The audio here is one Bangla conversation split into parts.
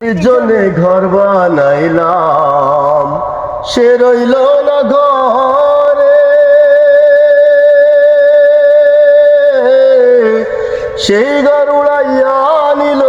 জনে ঘর বানাইলাম সে রইল না ঘরে। সেই ঘর উড়াইয়া নিল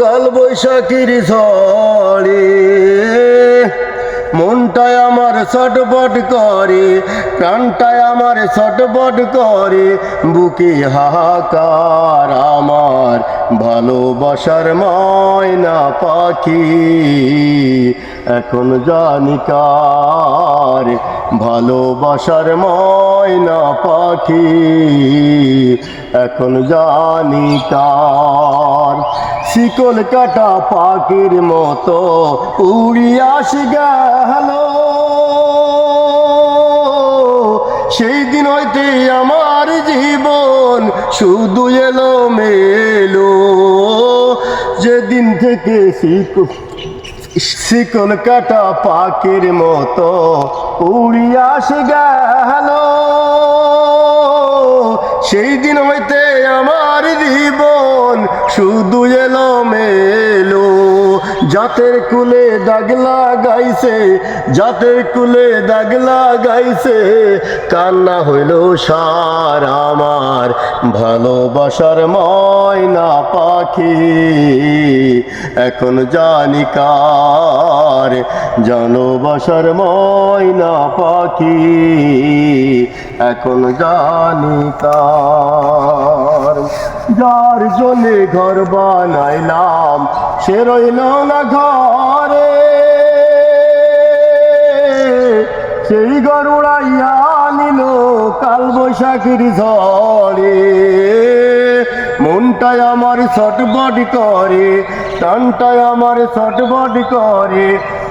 কাল বৈশাখীর ঝড়ে। মনটায় আমার ছটপট করে, প্রাণটায় আমার ছটপট করে, বুকে হাহাকার আমার ভালোবাসার ময়না পাখি। এখন জানি কার ভালোবাসার ময়না পাখি। এখন জানি কার শিকল কাটা পাখির মতো উড়িয়াস গেল। সেই দিন হইতে আমার জীবন শুধু এলো মেলো যেদিন থেকে শিকল শিকল কাটা পাখির মতো উড়িয়াস গেল। সেই দিন হইতে আমার জীবন শুধু এলো মেলো জাতের কুলে দাগলা গাইছে জাতের কুলে দাগলা গাইছে কান্না হইল সার আমার, ভালোবাসার ময়না পাখি। এখন জানি কার জানোবাসার ময়না পাখি। এখন জানি কার যার জন্যে ঘর বানাইলাম, সে রইল না ঘরে। সেই ঘর উড়াইয়া নিল কাল বৈশাখীর ঝড়ে। মনটায় আমার ছটবট করে টানটায় আমার ছটবট করে,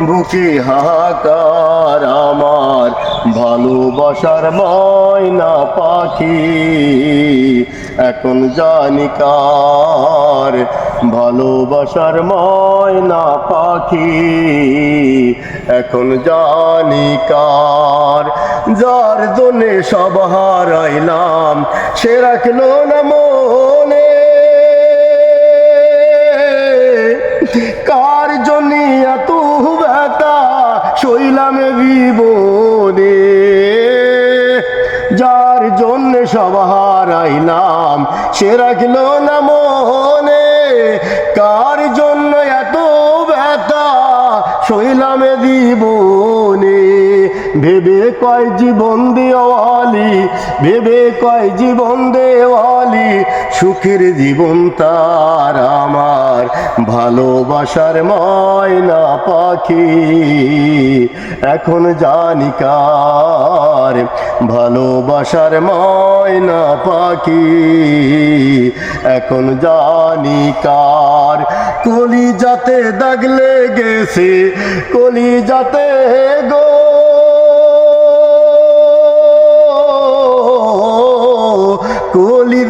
বুকে হাহাকার আমার ভালোবাসার ময়না পাখি। এখন জানি কার ভালোবাসার ময়না পাখি। এখন জানি কার যার জন্যে সব হারাইলাম, সে রাখল না মনে। কার সব হারাইলাম সে রাখল না মনে কার জন্য এত ব্যথা? শৈলামে জীবনে ভেবে কয় জীবন দেওয়ালি, ভেবে কয় জীবন দেওয়ালি, সুখের জীবন তার আমার, ভালোবাসার ময়না পাখি। এখন জানি কার ভালোবাসার ময়না পাখি। এখন জানি কার কলি যাতে দাগ লেগেছে কলি যাতে গো